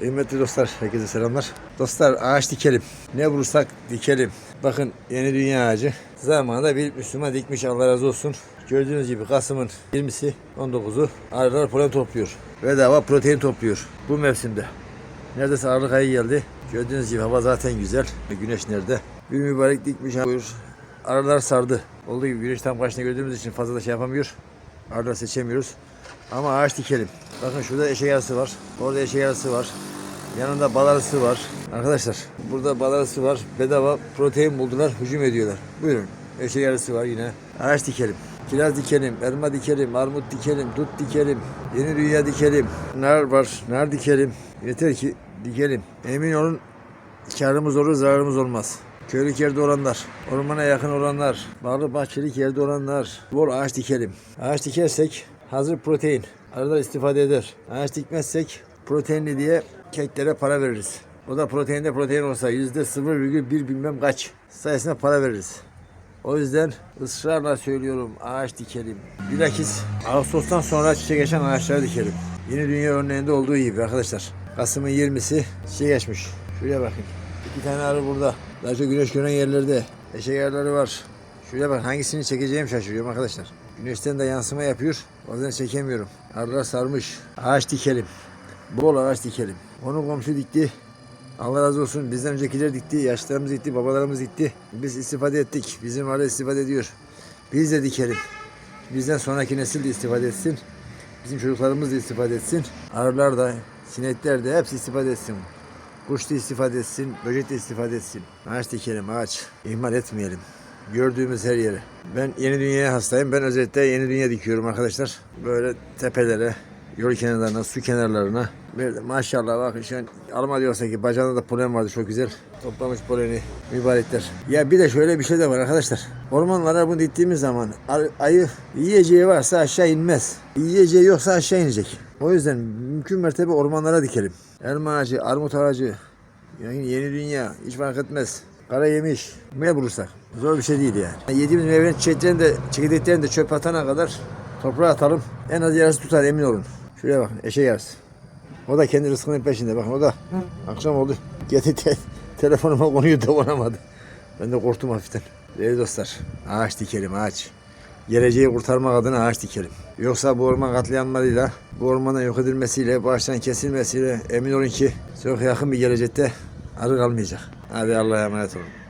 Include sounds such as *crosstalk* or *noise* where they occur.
Kıymetli dostlar, herkese selamlar. Dostlar ağaç dikelim. Ne bulursak dikelim. Bakın yeni dünya ağacı. Zamanında bir Müslüman dikmiş Allah razı olsun. Gördüğünüz gibi Kasım'ın 20'si 19'u arılar polen topluyor. Bedava protein topluyor bu mevsimde. Neredeyse Aralık ayı geldi. Gördüğünüz gibi hava zaten güzel. Güneş nerede? Bir mübarek dikmiş buyur. Arılar sardı. Olduğu gibi güneş tam karşısında gördüğümüz için fazla da şey yapamıyor. Arılar seçemiyoruz. Ama ağaç dikelim. Bakın şurada eşek arısı var. Orada eşek arısı var. Yanında bal arısı var. Arkadaşlar burada bal arısı var. Bedava protein buldular. Hücum ediyorlar. Buyurun. Eşek arısı var yine. Ağaç dikelim. Kiraz dikelim, elma dikelim, armut dikelim, dut dikelim, yeni dünya dikelim, nar var, nar dikelim. Yeter ki dikelim. Emin olun karımız olur, zararımız olmaz. Köylük yerde olanlar, ormana yakın olanlar, bağlı bahçelik yerde olanlar, bol ağaç dikelim. Ağaç dikersek hazır protein, arada istifade eder. Ağaç dikmezsek proteinli diye keklere para veririz. O da proteinde protein olsa yüzde 0,1 bilmem kaç sayesinde para veririz. O yüzden ısrarla söylüyorum ağaç dikelim. Bilakis Ağustos'tan sonra çiçek açan ağaçları dikelim. Yeni dünya örneğinde olduğu gibi arkadaşlar. Kasım'ın 20'si çiçek açmış. Şuraya bakın. İki tane arı burada. Daha çok güneş gören yerlerde. Eşek arıları var. Şuraya bak hangisini çekeceğim şaşırıyorum arkadaşlar. Güneşten de yansıma yapıyor. O yüzden çekemiyorum. Arılar sarmış. Ağaç dikelim. Bol ağaç dikelim. Onu komşu dikti. Allah razı olsun. Bizden öncekiler dikti, yaşlarımız dikti, babalarımız dikti. Biz istifade ettik. Bizim hala istifade ediyor. Biz de dikelim. Bizden sonraki nesil de istifade etsin. Bizim çocuklarımız da istifade etsin. Arılar da, sinekler de hepsi istifade etsin. Kuş da istifade etsin, böcek de istifade etsin. Ağaç dikelim, ağaç. İhmal etmeyelim. Gördüğümüz her yere. Ben yeni dünyaya hastayım. Ben özellikle yeni dünya dikiyorum arkadaşlar. Böyle tepelere, yol kenarlarına, su kenarlarına. Böyle maşallah bakın şu an alma diyorsa ki bacağında da polen vardı çok güzel. Toplamış poleni mübarekler. Ya bir de şöyle bir şey de var arkadaşlar. Ormanlara bunu diktiğimiz zaman ayı yiyeceği varsa aşağı inmez. Yiyeceği yoksa aşağı inecek. O yüzden mümkün mertebe ormanlara dikelim. Elma ağacı, armut ağacı, yani yeni dünya hiç fark etmez. Kara yemiş. Ne bulursak. Zor bir şey değil yani. Yediğimiz meyvenin çiçeklerini de, çekirdeklerini de çöp atana kadar toprağa atalım. En az yarısı tutar emin olun. Şuraya bakın eşek yarısı. O da kendi rızkının peşinde. Bakın o da akşam oldu. *laughs* Getir te- telefonuma konuyu davranamadı. Ben de korktum hafiften. Değerli dostlar ağaç dikelim ağaç. Geleceği kurtarmak adına ağaç dikelim. Yoksa bu orman katliamlarıyla, bu ormanın yok edilmesiyle, baştan kesilmesiyle emin olun ki çok yakın bir gelecekte arı kalmayacak. Hadi Allah'a emanet olun.